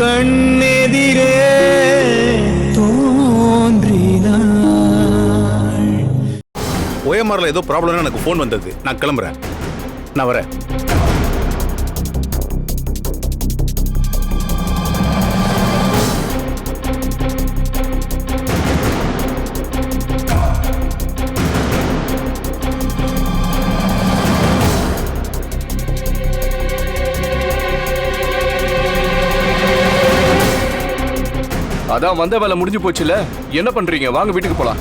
கண்ணெதிரே ஓஎம்ஆர்ல ஏதோ ப்ராப்ளம்னு எனக்கு ஃபோன் வந்தது. நான் கிளம்புறேன். நான் வரேன். அதான் வந்த வேலை முடிஞ்சு போச்சுல என்ன பண்றீங்க? வாங்க வீட்டுக்கு போலாம்.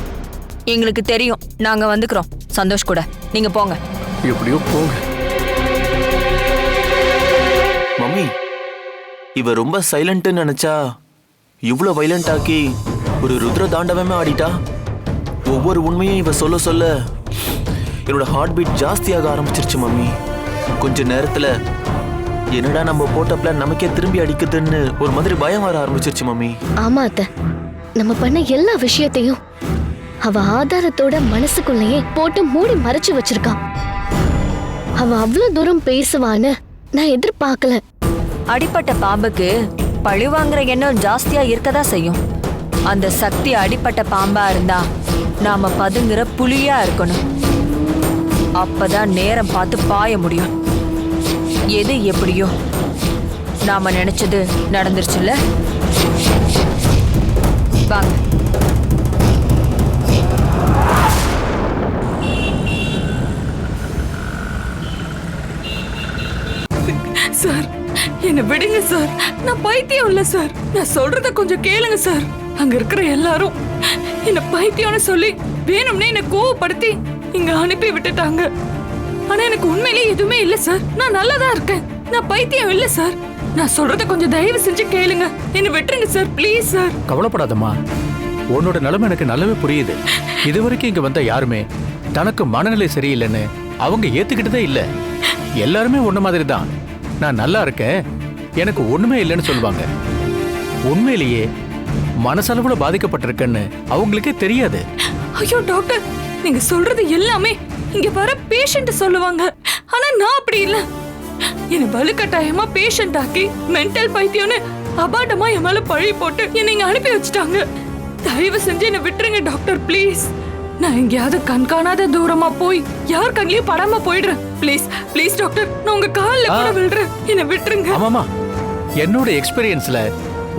எங்களுக்கு தெரியும். நாங்க வந்துக்கிறோம். சந்தோஷ் கூட. நீங்க போங்க. எப்படியோ போங்க. மம்மி இவ ரொம்ப சைலண்ட்னு நினைச்சா இவ்வளோ வைலண்ட் ஆக்கி ஒரு ருத்ர தாண்டவமே ஆடிட்டா? ஒவ்வொரு உண்மையும் இவ சொல்ல சொல்ல என்னோட ஹார்ட் பீட் ஜாஸ்தியாக ஆரம்பிச்சிருச்சு மம்மி. கொஞ்ச நேரத்துல என்னடா நம்ம போட்ட பிளான் நமக்கே திரும்பி அடிக்குதுன்னு ஒரு மாதிரி பயம் வர ஆரம்பிச்சிருச்சு மம்மி. ஆமா அத்த. நம்ம பண்ண எல்லா விஷயத்தையும் அவ ஆதாரத்தோட மனசுக்குள்ளேயே போட்டு மூடி மறைச்சு வச்சிருக்கா. அவ அவ்வளவு தூரம் பேசுவான்னு நான் எதிர்பார்க்கல. அடிப்பட்ட பாம்புக்கு பழி வாங்குற எண்ணம் ஜாஸ்தியா இருக்கதா செய்யும். அந்த சக்தி அடிப்பட்ட பாம்பா இருந்தா நாம பதுங்குற புலியா இருக்கணும். அப்பதான் நேரம் பார்த்து பாய முடியும். எது எப்படியோ. நாம நினைச்சது நடந்துருச்சுல்ல? வாங்க. சார் என்ன விடுங்க சார். நான் பைத்தியம் இல்ல சார். நான் சொல்றத கொஞ்சம் கேளுங்க சார். அங்க இருக்கிற எல்லாரும் என்ன பைத்தியம்னு சொல்லி வேணும்னே என்ன கோவப்படுத்தி இங்க அனுப்பி விட்டுட்டாங்க. ஆனா எனக்கு உண்மையிலேயே எதுவுமே இல்ல சார். நான் நல்லா தான் இருக்கேன். நான் பைத்தியம் இல்ல சார். நான் சொல்றத கொஞ்சம் தயவு செஞ்சு கேளுங்க. என்ன விட்டுருங்க சார். Please sir. கவலைப்படாதம்மா. உன்னோட நிலைமை எனக்கு நல்லாவே புரியுது. இதுவரைக்கும் இங்க வந்த யாருமே தனக்கு மனநிலை சரியில்லைன்னு அவங்க ஏத்துக்கிட்டதே இல்ல. எல்லாருமே ஒண்ணு மாதிரி தான் நான் நல்லா இருக்கேன். எனக்கு ஒண்ணுமே இல்லைன்னு சொல்லுவாங்க. உண்மையிலேயே மனசளவுல பாதிக்கப்பட்டிருக்கேன்னு அவங்களுக்கே தெரியாது. ஐயோ டாக்டர். நீங்க சொல்றது எல்லாமே இங்க வர பேஷண்ட் சொல்லுவாங்க. ஆனா நான் அப்படி இல்ல. என்ன வலுக்கட்டாயமா பேஷண்ட் ஆக்கி மென்டல் பைத்தியம்னு அபாண்டமா என் மேல பழி போட்டு என்னை இங்க அனுப்பி வச்சுட்டாங்க. தயவு செஞ்சு என்ன விட்டுருங்க டாக்டர் ப்ளீஸ் நான் எங்கேயாவது கண்காணாத தூரமா போய் யார் கண்ணிலையும் படாம போயிடுறேன். ப்ளீஸ் ப்ளீஸ் டாக்டர் நான் உங்க கால்ல கூட விழுறேன். என்ன விட்டுருங்க. ஆமாமா என்னோட எக்ஸ்பீரியன்ஸ்ல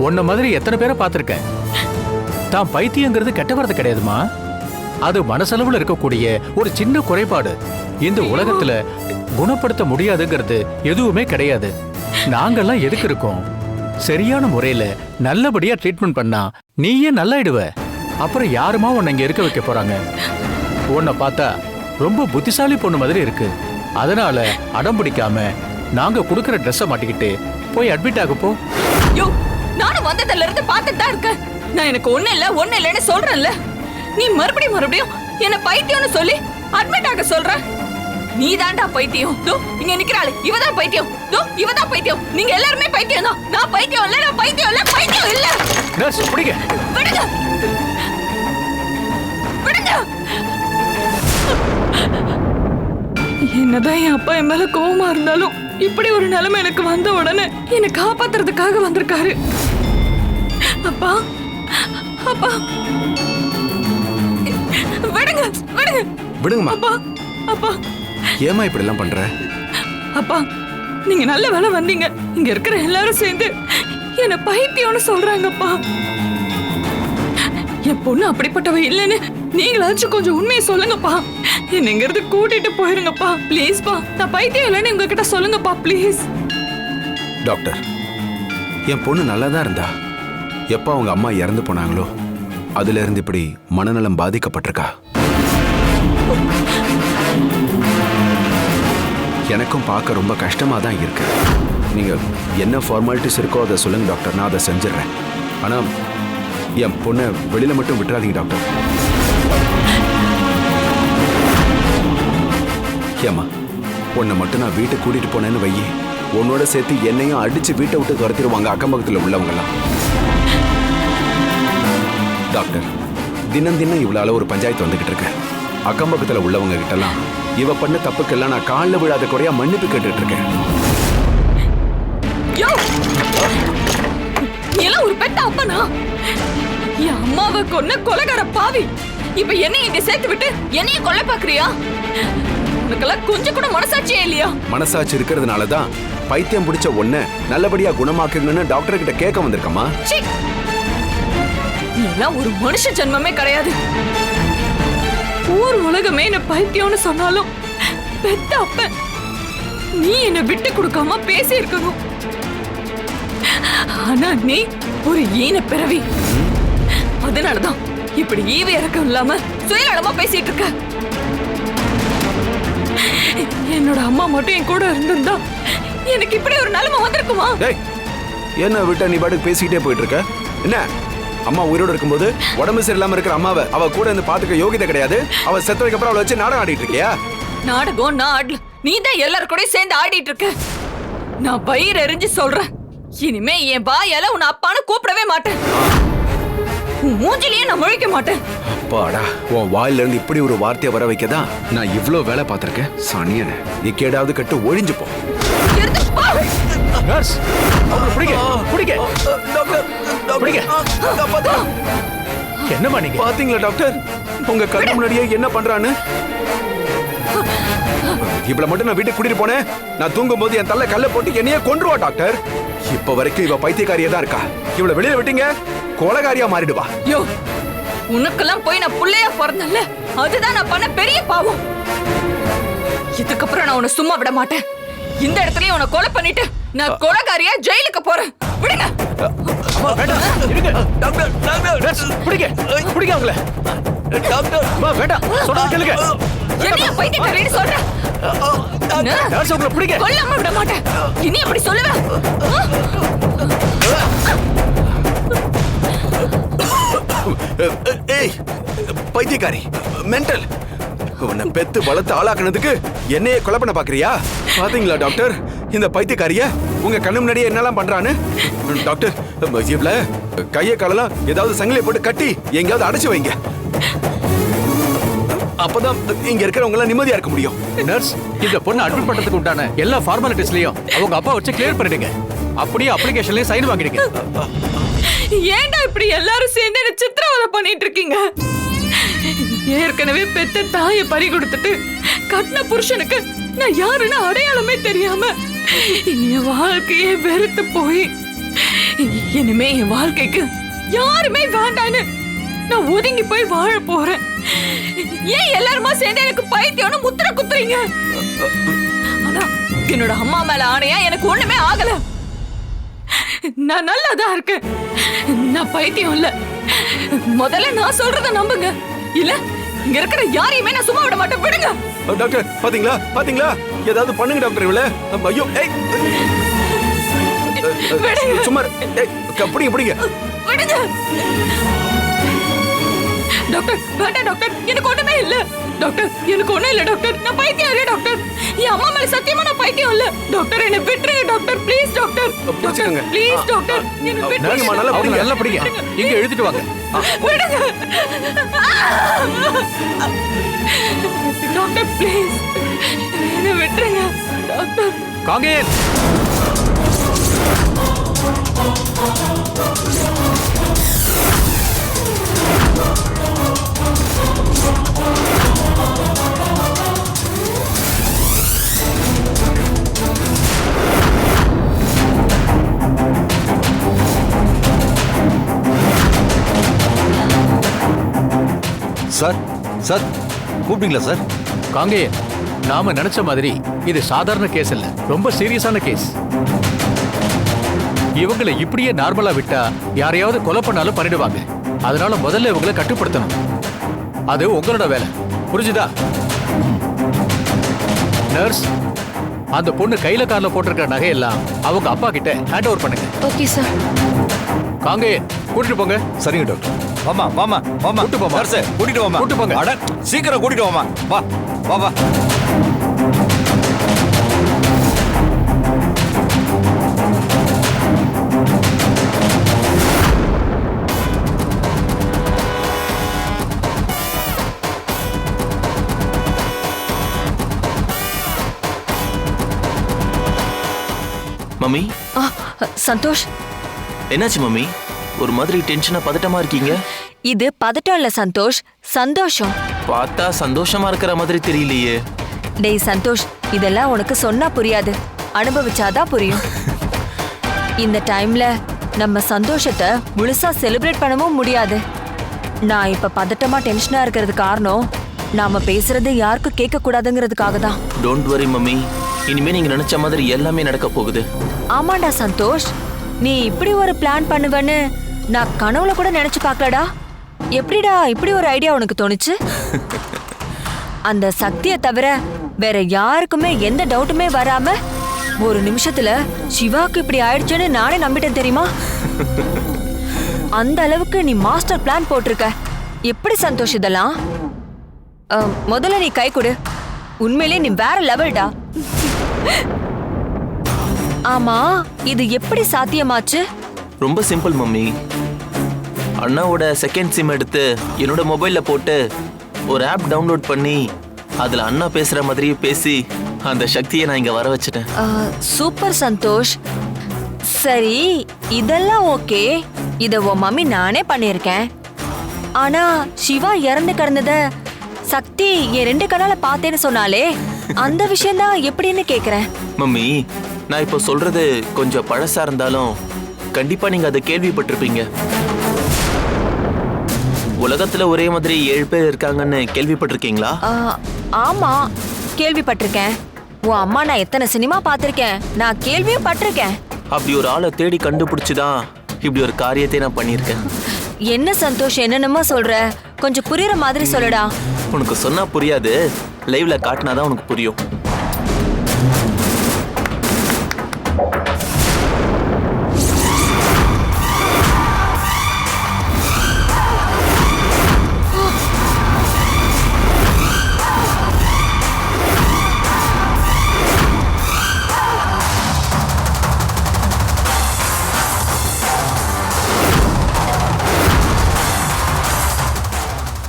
உன்ன மாதிரி எத்தனை பேரை பார்த்திருக்கேன்? தான் பைத்தியங்கிறது கெட்ட வார்த்தை கிடையாதுமா அது மனசளவுல இருக்கக்கூடிய ஒரு சின்ன குறைபாடு. இந்த உலகத்துல குணப்படுத்த முடியாதுங்கிறது எதுவுமே கிடையாது. நாங்கெல்லாம் எதுக்கு இருக்கோம்? சரியான முறையில நல்லபடியா ட்ரீட்மெண்ட் பண்ணா நீயே நல்லாயிடுவ. அப்புறம் யாருமா உன்னை இங்க இருக்க வைக்க போறாங்க? உன்னை பார்த்தா ரொம்ப புத்திசாலி பொண்ணு மாதிரி இருக்கு. அதனால அடம் பிடிக்காம நாங்க கொடுக்கற ட்ரெஸ்ஸை மாட்டிக்கிட்டு போய் அட்மிட் ஆக போ. நானும் வந்ததுல இருந்து பார்த்துட்டு தான் இருக்கேன். நான் எனக்கு ஒண்ணு இல்ல ஒண்ணு இல்லைன்னு சொல்றேன்ல. நீ மறுபடியும் மறுபடியும் என்ன பைத்தியம்னு சொல்லி அட்மிட் ஆக சொல்ற? நீ தாண்டா பைத்தியம். தோ இங்க நிக்கிறாளு. இவதான் பைத்தியம். தோ இவதான் பைத்தியம். நீங்க எல்லாருமே பைத்தியம் தான். நான் பைத்தியம் இல்ல நான் பைத்தியம் இல்ல பைத்தியம் இல்ல. நர்ஸ் பிடிங்க. விடுங்க. விடுங்க. என்னதான் என் அப்பா என் மேல கோவமா இருந்தாலும் இப்படி ஒரு நிலைமை எனக்கு வந்த உடனே என்னை காப்பாத்துறதுக்காக வந்திருக்காரு. அப்பா அப்பா. விடுங்க விடுங்க. விடுங்கம்மா. அப்பா அப்பா. ஏமா இப்படி எல்லாம் பண்ற? அப்பா நீங்க நல்ல வேலை வந்தீங்க. இங்க இருக்கிற எல்லாரும் சேர்ந்து என்ன பைத்தியம்னு சொல்றாங்கப்பா. என் பொண்ணு அப்படிப்பட்டவ இல்லைன்னு நீங்களாச்சும் கொஞ்சம் உண்மையை சொல்லுங்கப்பா. என்ன இங்கிருந்து கூட்டிட்டு போயிருங்கப்பா. ப்ளீஸ்ப்பா நான் பைத்தியம் இல்லைன்னு உங்ககிட்ட சொல்லுங்கப்பா ப்ளீஸ் டாக்டர் என் பொண்ணு நல்லா தான் இருந்தா. எப்போ அவங்க அம்மா இறந்து போனாங்களோ? அதுல இருந்து இப்படி மனநலம் பாதிக்கப்பட்டிருக்கா? எனக்கும் பார்க்க ரொம்ப கஷ்டமா தான் இருக்கு. நீங்க என்ன ஃபார்மாலிட்டிஸ் இருக்கோ அதை சொல்லுங்க டாக்டர் நான் அதை செஞ்சிடுறேன். ஆனா என் பொண்ணை வெளியில மட்டும் விட்டுறாதீங்க டாக்டர் ஏம்மா உன்னை மட்டும் நான் வீட்டை கூட்டிட்டு போனேன்னு வையே. உன்னோட சேர்த்து என்னையும் அடிச்சு வீட்டை விட்டு துரத்திடுவாங்க அக்கம் பக்கத்தில் உள்ளவங்கலாம் டாக்டர் தினம் தினம் இவ்வளோ ஒரு பஞ்சாயத்து வந்துகிட்டு இருக்கு. அக்கம் பக்கத்தில் உள்ளவங்க கிட்டலாம் இவ பண்ண தப்புக்கெல்லாம் நான் காலில் விழாத குறையா மன்னிப்பு கேட்டுட்டு இருக்கேன். யோ! அப்பனா? என் அம்மாவை கொன்ன கொலைகார பாவி. இப்ப என்னைய இங்க சேர்த்து விட்டு என்னைய கொல்ல பாக்குறியா? உனக்கெல்லாம் கொஞ்சம் கூட மனசாட்சியே இல்லையா? மனசாட்சி இருக்கிறதுனால தான் பைத்தியம் பிடிச்ச ஒன்ன நல்லபடியா குணமாக்குங்கன்னு டாக்டர் கிட்ட கேட்க வந்திருக்கமா சீ! ஒரு மனுஷ ஜென்மமே கிடையாது. ஊர் உலகமே என்ன பைத்தியம்னு சொன்னாலும் பெத்த அப்ப நீ என்ன விட்டு கொடுக்காம பேசி இருக்கணும் ஆனா நீ ஒரு ஈன பிறவி. அதனாலதான் இப்படி ஈவ இறக்கம் இல்லாம சுயநலமா பேசிட்டு இருக்க என்னோட அம்மா மட்டும் என் கூட இருந்திருந்தா எனக்கு இப்படி ஒரு நிலைமை வந்திருக்குமா? என்ன விட்ட நீ பாட்டுக்கு பேசிக்கிட்டே போயிட்டு இருக்க என்ன? அம்மா உயிரோட இருக்கும்போது உடம்பு சரியில்லாம இருக்கிற அம்மாவை அவ கூட இருந்து பாத்துக்க யோகிதை கிடையாது. அவ செத்ததுக்கு அப்புறம் அவளை வச்சு நாடகம் ஆடிட்டு இருக்கியா? நாடகம் நான் ஆடல. நீ தான் எல்லாரும் கூட சேர்ந்து ஆடிட்டு இருக்க. நான் பயிர் எறிஞ்சு சொல்றேன். இனிமே என் வாயால உன் அப்பான்னு கூப்பிடவே மாட்டேன். உன் மூஞ்சிலேயே நான் முழிக்க மாட்டேன். அப்பாடா உன் வாயில இருந்து இப்படி ஒரு வார்த்தையை வர வைக்கதான் நான் இவ்ளோ வேலை பார்த்திருக்கேன். சனியன இக்கேடாவது கட்டு ஒழிஞ்சு போ. நர்ஸ் அவங்களை பிடிங்க என்னம்மா நீங்க? பாத்தீங்களா டாக்டர்? உங்க கண்ணு முன்னாடியே என்ன பண்றான்னு? இவள மட்டும் நான் வீட்டுக்கு கூட்டிட்டு போனேன். நான் தூங்கும் போது என் தள்ள கல்ல போட்டு என்னையே கொன்றுவா டாக்டர். இப்ப வரைக்கும் இவ பைத்தியக்காரியா தான் இருக்கா. இவள வெளியில விட்டீங்க கொலகாரியா மாறிடுவா. யோ உனக்கெல்லாம் போய் நான் புள்ளையா பிறந்தேன்ல. அதுதான் நான் பண்ண பெரிய பாவம். இதுக்கப்புறம் நான் உன்னை சும்மா விட மாட்டேன். இந்த இடத்துலயே உன்னை கொலை பண்ணிட்டு நான் கொலைகாரியா ஜெயிலுக்கு போறேன். விடுங்க. வேண்டாம். இருங்க. டாக்டர் டாக்டர் நர்ஸ் பிடிங்க. பிடிங்க அவங்கள. டாக்டர் அம்மா வேண்டாம். சொல்றத கேளுங்க. என்னைய பைத்தியக்காரின்னு சொல்ற? என்ன? நர்ஸ் அவங்கள பிடிங்க. கொல்லாம விட மாட்டேன். இனி அப்படி சொல்லுவேன் ஏய் பைத்தியக்காரி மென்டல் உன்னை பெத்து வளர்த்து ஆளாக்குனதுக்கு என்னையே கொலை பண்ண பாக்குறியா? பாத்தீங்களா டாக்டர்? இந்த பைத்தியக்காரிய உங்க கண்ணு முன்னாடியே என்னெல்லாம் பண்றான்னு? டாக்டர் இவ்ள கையை காலெல்லாம் ஏதாவது சங்கிலியை போட்டு கட்டி எங்கேயாவது அடைச்சு வைங்க. அப்பதான் இங்க இருக்கிறவங்க எல்லாம் நிம்மதியா இருக்க முடியும். நர்ஸ் இந்த பொண்ணு அட்மிட் பண்றதுக்கு உண்டான எல்லா ஃபார்மாலிட்டிஸ்லயும் அவங்க அப்பா வச்சு கிளியர் பண்ணிடுங்க. அப்படியே அப்ளிகேஷன்லயும் சைன் வாங்கிடுங்க. ஏன்டா இப்படி எல்லாரும் சேர்ந்து என்ன சித்திரவதை பண்ணிட்டு இருக்கீங்க? ஏற்கனவே பெத்த தாயை பறி கொடுத்துட்டு கட்டின புருஷனுக்கு நான் யாருன்னு அடையாளமே தெரியாம என் வாழ்க்கையே வெறுத்து போய் இனிமே என் வாழ்க்கைக்கு யாருமே வேண்டான்னு நான் ஒதுங்கி போய் வாழ போறேன். ஏன் எல்லாருமா சேர்ந்து எனக்கு பைத்தியம்னு முத்திர குத்துறீங்க? ஆனா என்னோட அம்மா மேல ஆணையா எனக்கு ஒண்ணுமே ஆகல. நான் நல்லாதான் இருக்கேன். நான் பைத்தியம் இல்ல. முதல்ல நான் சொல்றத நம்புங்க. இல்ல இங்க இருக்கிற யாரையுமே நான் சும்மா விட மாட்டேன். விடுங்க. டாக்டர் பாத்தீங்களா? பாத்தீங்களா? ஏதாவது பண்ணுங்க டாக்டர் இவ்வளவு ஐயோ ஏய். சும்மா பிடிங்க பிடிங்க. விடுங்க. டாக்டர் வேண்டாம் டாக்டர். எனக்கு ஒண்ணுமே இல்ல. டாக்டர் எனக்கு ஒண்ணும் இல்ல டாக்டர். நான் பைத்தியம் இல்ல டாக்டர். என் அம்மா மேல சத்தியமா நான் பைத்தியம் இல்ல. டாக்டர் என்ன விட்டுருங்க doctor. Please doctor. பிடிச்சுக்கங்க. Please doctor. என்ன பிடிங்கம்மா, நல்லா பிடிங்க. நல்லா பிடிங்க. இங்க எழுதிட்டு வாங்க. விடுங்க. Doctor please. என்ன விட்டுருங்க. டாக்டர். காங்கேயன். சார் சார் கூப்பிட்டீங்களா சார்? காங்கேயன் நாம நினைச்ச மாதிரி இது சாதாரண கேஸ் இல்ல ரொம்ப சீரியஸான கேஸ் இவங்களை இப்படியே நார்மலா விட்டா யாரையாவது கொலை பண்ணாலும் பண்ணிடுவாங்க. அதனால முதல்ல இவங்களை கட்டுப்படுத்தணும். அது உங்களோட வேலை. புரிஞ்சுதா? நர்ஸ் அந்த பொண்ணு கையில கார்ல போட்டிருக்கிற நகையெல்லாம் அவங்க அப்பா கிட்ட ஹேண்ட் ஓவர் பண்ணுங்க. ஓகே சார் காங்கேயன் கூட்டிட்டு போங்க. சரிங்க டாக்டர் வாமா வாமா வாமா கூட்டு போம்மா. நர்ஸே கூட்டிட்டு வாமா கூட்டு போங்க. அட சீக்கிரம் கூட்டிட்டு வாமா வா வா வா. மம்மி. சந்தோஷ். என்னாச்சு மம்மி? ஒரு மாதிரி டென்ஷனா பதட்டமா இருக்கீங்க? இது பதட்டம் இல்ல சந்தோஷ். சந்தோஷம். பார்த்தா சந்தோஷமா இருக்கிற மாதிரி தெரியலையே. டேய் சந்தோஷ் இதெல்லாம் உனக்கு சொன்னா புரியாது. அனுபவிச்சாதான் புரியும். இந்த டைம்ல நம்ம சந்தோஷத்தை முழுசா செலிப்ரேட் பண்ணவும் முடியாது. நான் இப்ப பதட்டமா டென்ஷனா இருக்கிறது காரணம் நாம பேசுறது யாருக்கும் கேட்க கூடாதுங்கிறதுக்காக தான் டோன்ட் வரி மம்மி. இனிமே நீங்க நினைச்ச மாதிரி எல்லாமே நடக்க போகுது. ஆமாண்டா சந்தோஷ். நீ இப்படி ஒரு பிளான் பண்ணுவேன்னு நான் கனவுல கூட நினைச்சு பார்க்கலடா. எப்படிடா இப்படி ஒரு ஐடியா உனக்கு தோணுச்சு? அந்த சக்தியை தவிர வேற யாருக்குமே எந்த டவுட்டுமே வராம ஒரு நிமிஷத்துல சிவாக்கு இப்படி ஆயிடுச்சுன்னு நானே நம்பிட்டேன் தெரியுமா? அந்த அளவுக்கு நீ மாஸ்டர் பிளான் போட்டிருக்க. எப்படி சந்தோஷ் இதெல்லாம்? முதல்ல நீ கை கொடு. உண்மையிலேயே நீ வேற லெவல்டா ஆமா இது எப்படி சாத்தியமாச்சு? ரொம்ப சிம்பிள் மம்மி. அண்ணாவோட செகண்ட் சிம் எடுத்து என்னோட மொபைல்ல போட்டு ஒரு ஆப் டவுன்லோட் பண்ணி அதுல அண்ணா பேசுற மாதிரியே பேசி அந்த சக்தியை நான் இங்க வர வச்சுட்டேன். சூப்பர் சந்தோஷ். சரி இதெல்லாம் ஓகே. இத உன் மம்மி நானே பண்ணியிருக்கேன். ஆனா சிவா இறந்து கிடந்தத சக்தி என் ரெண்டு கண்ணால பார்த்தேன்னு சொன்னாலே அந்த விஷயம்தான் எப்படின்னு கேக்குறேன். மம்மி நான் இப்போ சொல்றது கொஞ்சம் பழசா இருந்தாலும் கண்டிப்பா நீங்க அதை கேள்விப்பட்டிருப்பீங்க. உலகத்துல ஒரே மாதிரி ஏழு பேர் இருக்காங்கன்னு கேள்விப்பட்டிருக்கீங்களா? அஹ், ஆமா கேள்விப்பட்டிருக்கேன். உன் அம்மா நான் எத்தனை சினிமா பார்த்திருக்கேன்? நான் கேள்வியும் பட்டிருக்கேன். அப்படி ஒரு ஆளை தேடி கண்டுபிடிச்சுதான் இப்படி ஒரு காரியத்தை நான் பண்ணியிருக்கேன். என்ன சந்தோஷ் என்னென்னமோ சொல்ற. கொஞ்சம் புரியுற மாதிரி சொல்லுடா. உனக்கு சொன்னா புரியாது. லைவ்ல காட்டினாதான் உனக்கு புரியும்.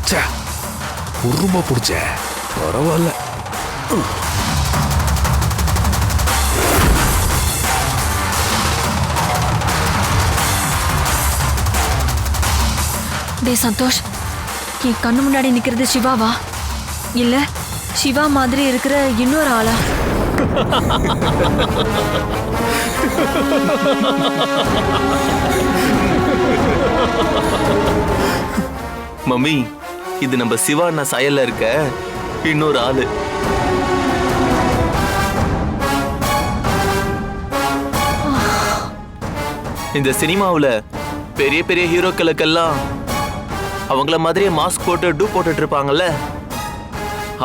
ச்சே உருமா பிடிச்ச. பரவாயில்ல. டேய் சந்தோஷ் என் கண்ணு முன்னாடி நிக்கிறது சிவாவா? இல்ல சிவா மாதிரி இருக்கிற இன்னொரு ஆளா? மம்மி இது நம்ம சிவா அண்ணா சாயல்ல இருக்க இன்னொரு ஆளு. இந்த சினிமாவுல பெரிய பெரிய ஹீரோக்களுக்கெல்லாம் அவங்கள மாதிரியே மாஸ்க் போட்டு டூ போட்டுட்டு இருப்பாங்கல்ல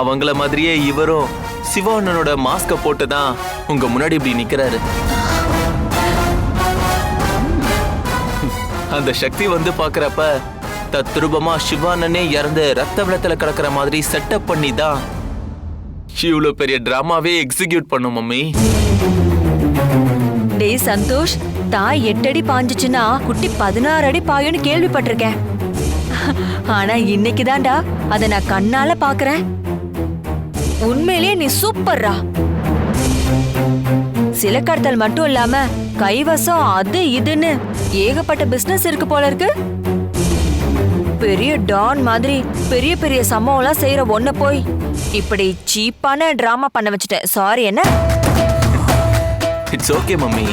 அவங்கள மாதிரியே இவரும் சிவானனோட மாஸ்கை மாஸ்க போட்டு தான் உங்க முன்னாடி இப்படி நிக்கிறாரு. அந்த சக்தி வந்து பாக்குறப்ப தத்ரூபமா சிவானனே இறந்து ரத்த வெள்ளத்துல கிடக்குற மாதிரி செட்டப் பண்ணி தான் இவ்வளவு பெரிய டிராமாவே எக்ஸிக்யூட் பண்ணும் மம்மி. டேய் சந்தோஷ் தாய் எட்டடி பாஞ்சிச்சுன்னா குட்டி பதினாறு அடி பாயும்னு கேள்விப்பட்டிருக்கேன். ஆனா இன்னைக்கு தான்டா அதை நான் கண்ணால பாக்குறேன். உண்மையிலேயே நீ சூப்பர்ரா. சில கடத்தல் மட்டும் இல்லாம கைவசம் அது இதுன்னு ஏகப்பட்ட பிசினஸ் இருக்கு போல இருக்கு. பெரிய டான் மாதிரி பெரிய பெரிய சம்பவம்லாம் செய்யற ஒன்ன போய் இப்படி சீப்பான டிராமா பண்ண வச்சுட்டேன். சாரி என்ன? It's okay mummy.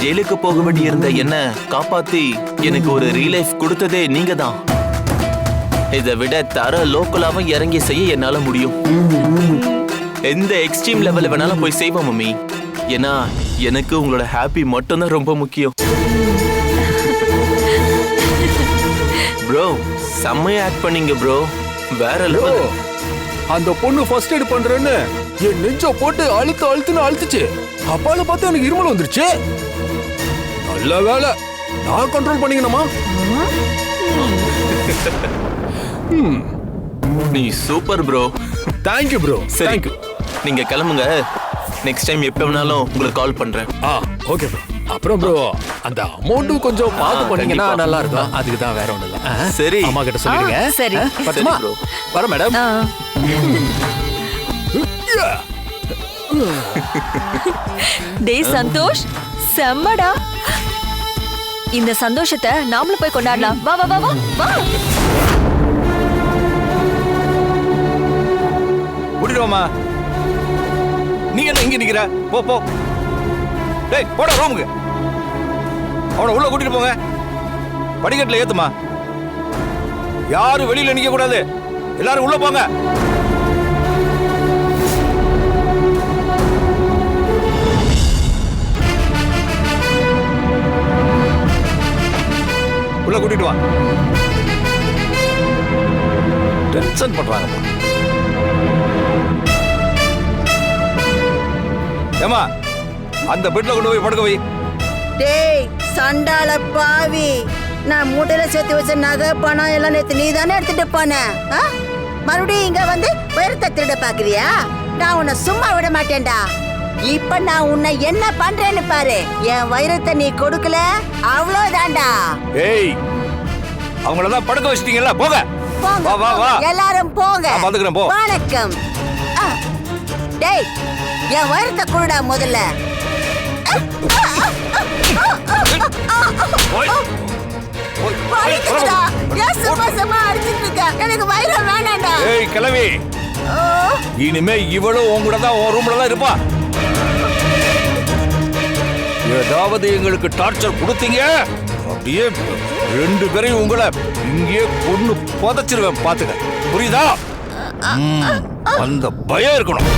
ஜெயிலுக்கு போக வேண்டி இருந்த என்ன காப்பாத்தி எனக்கு ஒரு ரீலைஃப் கொடுத்ததே நீங்க தான் இதை விட தர லோக்கலாவும் இறங்கி செய்ய என்னால முடியும். எந்த எக்ஸ்ட்ரீம் லெவலில் வேணாலும் போய் செய்வோம் மம்மி. ஏன்னா எனக்கு உங்களோட ஹாப்பி மட்டும்தான் ரொம்ப முக்கியம். செம்மையா ஆக்ட் பண்ணீங்க ப்ரோ வேற லெவல் அந்த பொண்ணு ஃபர்ஸ்ட் எய்ட் பண்றேன்னு என் நெஞ்ச போட்டு அழுத்து அழுத்துன்னு அழுத்துச்சு. அப்பால பார்த்து எனக்கு இருமல் வந்துருச்சு. நல்ல வேலை நான் கண்ட்ரோல் பண்ணிக்கணுமா? நீ super bro thank you bro thank you நீங்க கிளம்புங்க. நெக்ஸ்ட் டைம் எப்ப வேணாலும் உங்களுக்கு கால் பண்றேன். ஆ ஓகே ப்ரோ அப்புறம் ப்ரோ அந்த அமௌண்ட்டும் கொஞ்சம் பார்த்து பண்ணீங்கன்னா. நல்லா இருக்கும் அதுக்கு தான் வேற ஒண்ணும் இல்ல. சரி. அம்மா கிட்ட சொல்லிடுங்க. ஆ, சரி. bro. வர மேடம். டேய் சந்தோஷ். செம்மடா. இந்த சந்தோஷத்தை நாமளும் போய் கொண்டாடலாம். வா வா வா வா வா. வாமா நீ என்ன இங்க நிக்கிற? போ போ. டேய் போட ரூமுக்கு. அவனை உள்ள கூட்டிட்டு போங்க. படிக்கட்டுல ஏத்துமா. யாரும் வெளியில நிக்க கூடாது. எல்லாரும் உள்ள போங்க. உள்ள கூட்டிட்டு வா. டென்ஷன் பண்றாங்க. ஏமா அந்த பெட்ல கொண்டு போய் படுக்க வை. டேய் சண்டால பாவி. நான் மூட்டையில சேர்த்து வச்ச நகை பணம் எல்லாம் நேத்து நீ தானே எடுத்துட்டு போன? மறுபடியும் இங்க வந்து உயரத்தை திருட பாக்குறியா? நான் உன்னை சும்மா விட மாட்டேன்டா. இப்ப நான் உன்னை என்ன பண்றேன்னு பாரு. என் வைரத்தை நீ கொடுக்கல? அவ்வளவுதான்டா. ஏய் அவங்கள தான் படுக்க வச்சிட்டீங்கல்ல போங்க. போங்க வா வா. எல்லாரும் போங்க. பாத்துக்கிறேன், போ. வணக்கம். டேய் என் வைரத்தை குடுடா முதல்ல. வலிக்குதுடா. ஏன் சும்மா சும்மா அடிச்சிட்டு இருக்க? எனக்கு வைரம் வேணாம்டா ஏய் கிளவி ஓ. இனிமே இவளும் உன் கூட தான் உன் ரூம்ல தான் இருப்பா. ஏதாவது எங்களுக்கு டார்ச்சர் கொடுத்தீங்க? அப்படியே ரெண்டு பேரையும் உங்களை இங்கேயே கொண்டு புதைச்சிருவேன் பாத்துக்க புரியுதா? அந்த பயம் இருக்கணும்.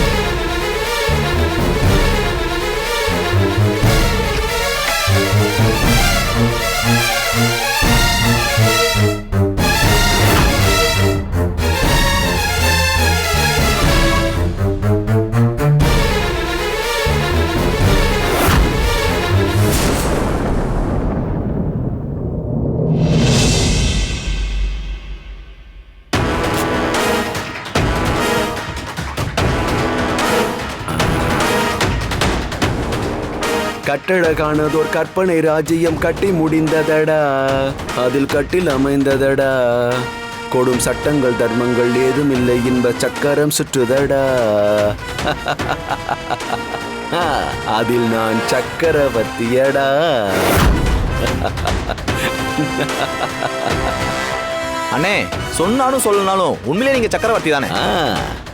கட்டழகானதோர் கற்பனை ராஜ்யம் கட்டி முடிந்ததடா. அதில் கட்டில் அமைந்ததடா. கொடும் சட்டங்கள் தர்மங்கள் ஏதும் இல்லை இன்ப சக்கரம் சுற்றுதடா. அதில் நான் சக்கரவர்த்தியடா. அண்ணே சொன்னாலும் சொல்லனாலும் உண்மையிலே நீங்க சக்கரவர்த்தி தானே?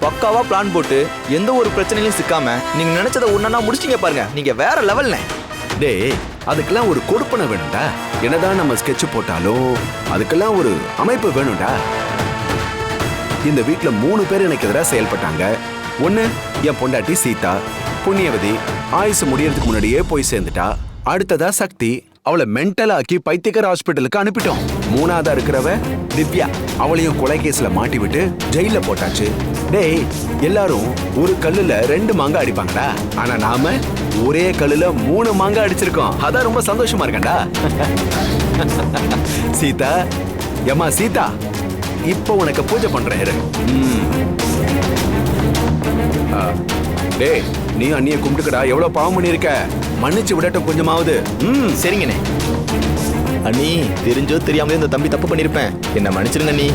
பக்காவா பிளான் போட்டு எந்த ஒரு பிரச்சனையிலும் சிக்காம நீங்க நினைச்சதை ஒன்னா முடிச்சிங்க பாருங்க. நீங்க வேற லெவல்னே டேய் அதுக்கெல்லாம் ஒரு கொடுப்பனை வேணும்டா. என்னதான் நம்ம ஸ்கெட்ச் போட்டாலும் அதுக்கெல்லாம் ஒரு அமைப்பு வேணும்டா. இந்த வீட்ல மூணு பேர் எனக்கு எதிராக செயல்பட்டாங்க. ஒண்ணு என் பொண்டாட்டி சீதா. புண்ணியவதி ஆயுசு முடியறதுக்கு முன்னாடியே போய் சேர்ந்துட்டா. அடுத்ததா சக்தி. அவளை மென்டலாக்கி ஆக்கி ஹாஸ்பிட்டலுக்கு அனுப்பிட்டோம். மூணாவதா இருக்கிறவ திவ்யா அவளையும் கொலை கேஸ்ல மாட்டி விட்டு ஜெயில போட்டாச்சு. டேய் எல்லாரும் ஒரு கல்லுல ரெண்டு மாங்காய் அடிப்பாங்களா ஆனா நாம ஒரே கல்லுல மூணு மாங்காய் அடிச்சிருக்கோம். அதான் ரொம்ப சந்தோஷமா இருக்கேன்டா. சீதா எம்மா சீதா இப்போ உனக்கு பூஜை பண்றேன் இரு. ம். ஆ, டேய் நீ அண்ணிய கும்பிட்டுக்கடா. எவ்வளவு பாவம் பண்ணிருக்க மன்னிச்சு விடட்டும் கொஞ்சமாவது. ம். சரிங்கண்ணே. அண்ணி தெரிஞ்சோ தெரியாமலே இந்த தம்பி தப்பு பண்ணிருப்பேன் என்ன மன்னிச்சிருங்க அண்ணி.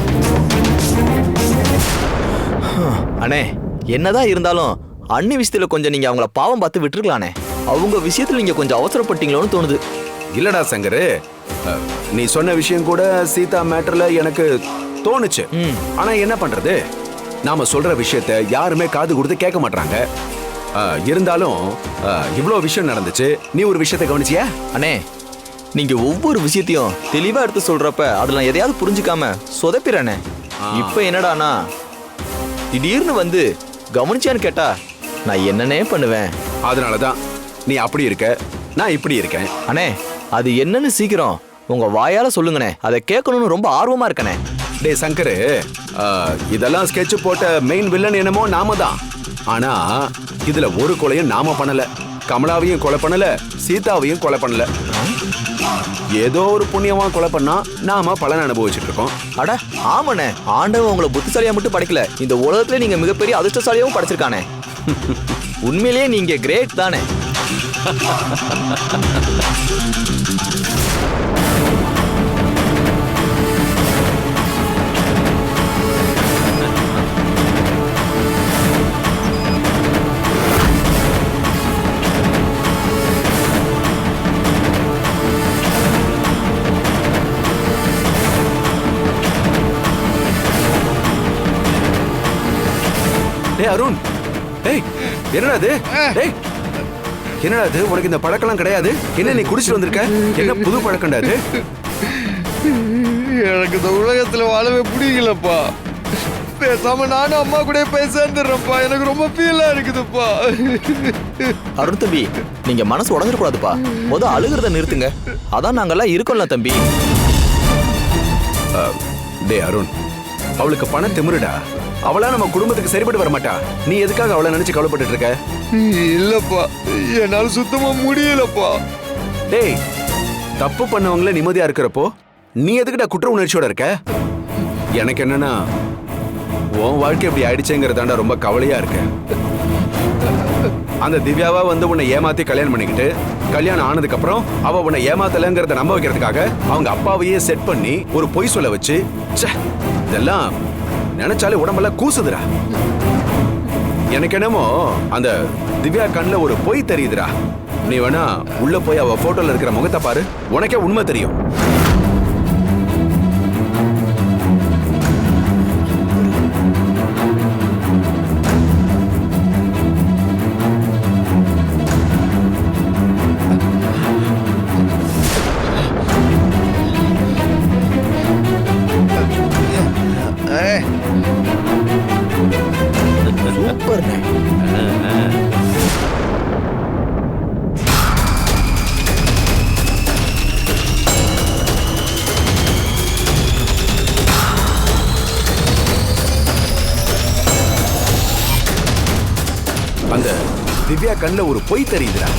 அண்ணே என்னதான் இருந்தாலும் அண்ணி விஷயத்துல கொஞ்சம் நீங்க அவங்கள பாவம் பார்த்து விட்டுருக்கலானே. அவங்க விஷயத்துல நீங்க கொஞ்சம் அவசரப்பட்டீங்களோன்னு தோணுது. இல்லடா சங்கரு. நீ சொன்ன விஷயம் கூட சீதா மேட்டர்ல எனக்கு தோணுச்சு. ஆனா என்ன பண்றது? நாம சொல்ற விஷயத்த யாருமே காது கொடுத்து கேட்க மாட்டாங்க இருந்தாலும் அ, இவ்ளோ விஷயம் நடந்துச்சு. நீ ஒரு விஷயத்தை கவனிச்சியா? அண்ணே நீங்க ஒவ்வொரு விஷயத்தையும் தெளிவா எடுத்து சொல்றப்ப அதுல நான் எதையாவது புரிஞ்சுக்காம சொதப்பிறனே. இப்ப என்னடானா திடீர்னு வந்து கவனிச்சியான்னு கேட்டா நான் என்னனே பண்ணுவேன். அதனாலதான் நீ அப்படி இருக்க நான் இப்படி இருக்கேன். அண்ணே அது என்னன்னு சீக்கிரம். உங்க வாயால சொல்லுங்கண்ணே. அதை கேட்கணும்னு ரொம்ப ஆர்வமா இருக்கனே டேய் சங்கரு ஆ, இதெல்லாம் ஸ்கெட்ச் போட்ட மெயின் வில்லன் என்னமோ நாம தான். ஆனா இதுல ஒரு கொலையும் நாம பண்ணல. கமலாவையும் கொலை பண்ணல சீதாவையும் கொலை பண்ணல. ஏதோ ஒரு புண்ணியமா கொலை பண்ணா நாம பலன் அனுபவிச்சுட்டு இருக்கோம் அட ஆமாண்ணே. ஆண்டவன் உங்களை புத்திசாலியா மட்டும் படைக்கல. இந்த உலகத்துல நீங்க மிகப்பெரிய அதிர்ஷ்டசாலியாவும் படைச்சிருக்கானே. உண்மையிலேயே நீங்க கிரேட் தானே. டே அருண். டேய் என்னடா இது? டேய் என்னடா இது? உனக்கு இந்த பழக்கம்லாம் கிடையாது? என்ன நீ குடிச்சிட்டு வந்திருக்க? என்ன புது பழக்கம்டா இது? எனக்கு இந்த உலகத்துல வாழவே பிடிக்கலப்பா. பேசாம நானும் அம்மா கூட போய் சேர்ந்துடுறேன்ப்பா. எனக்கு ரொம்ப ஃபீலா இருக்குதுப்பா. அருண் தம்பி நீங்க மனசு உடஞ்சிடக்கூடாதுப்பா. முத அழுகிறத நிறுத்துங்க. அதான் நாங்கெல்லாம் இருக்கோம்ல தம்பி. டேய் அருண். அவளுக்கு பணம் திமிருடா. அவளா நம்ம குடும்பத்துக்கு சரிப்பட்டு வர மாட்டா. நீ எதுக்காக அவளை நினைச்சு கவலைப்பட்டுட்டு இருக்க? இல்லப்பா. என்னால சுத்தமா முடியலப்பா. டேய் தப்பு பண்ணவங்கள நிம்மதியா இருக்கிறப்போ நீ எதுக்குடா குற்ற உணர்ச்சியோட இருக்க? எனக்கு என்னன்னா உன் வாழ்க்கை இப்படி ஆயிடுச்சேங்கிறதாண்டா ரொம்ப கவலையா இருக்கு. அந்த திவ்யாவா வந்து உன்னை ஏமாத்தி கல்யாணம் பண்ணிக்கிட்டு கல்யாணம் ஆனதுக்கு அப்புறம் அவ உன்னை ஏமாத்தலங்கிறத நம்ப வைக்கிறதுக்காக அவங்க அப்பாவையே செட் பண்ணி ஒரு பொய் சொல்ல வச்சு ச்சே இதெல்லாம் நினைச்சாலே உடம்பெல்லாம் கூசுதுடா. எனக்கு என்னமோ அந்த திவ்யா கண்ணுல ஒரு பொய் தெரியுதுடா. நீ வேணா உள்ள போய் அவ போட்டோல இருக்கிற முகத்தை பாரு. உனக்கே உண்மை தெரியும். சூப்பர்ண்ணே அந்த திவ்யா கண்ணுல ஒரு பொய் தெரியுதுடா.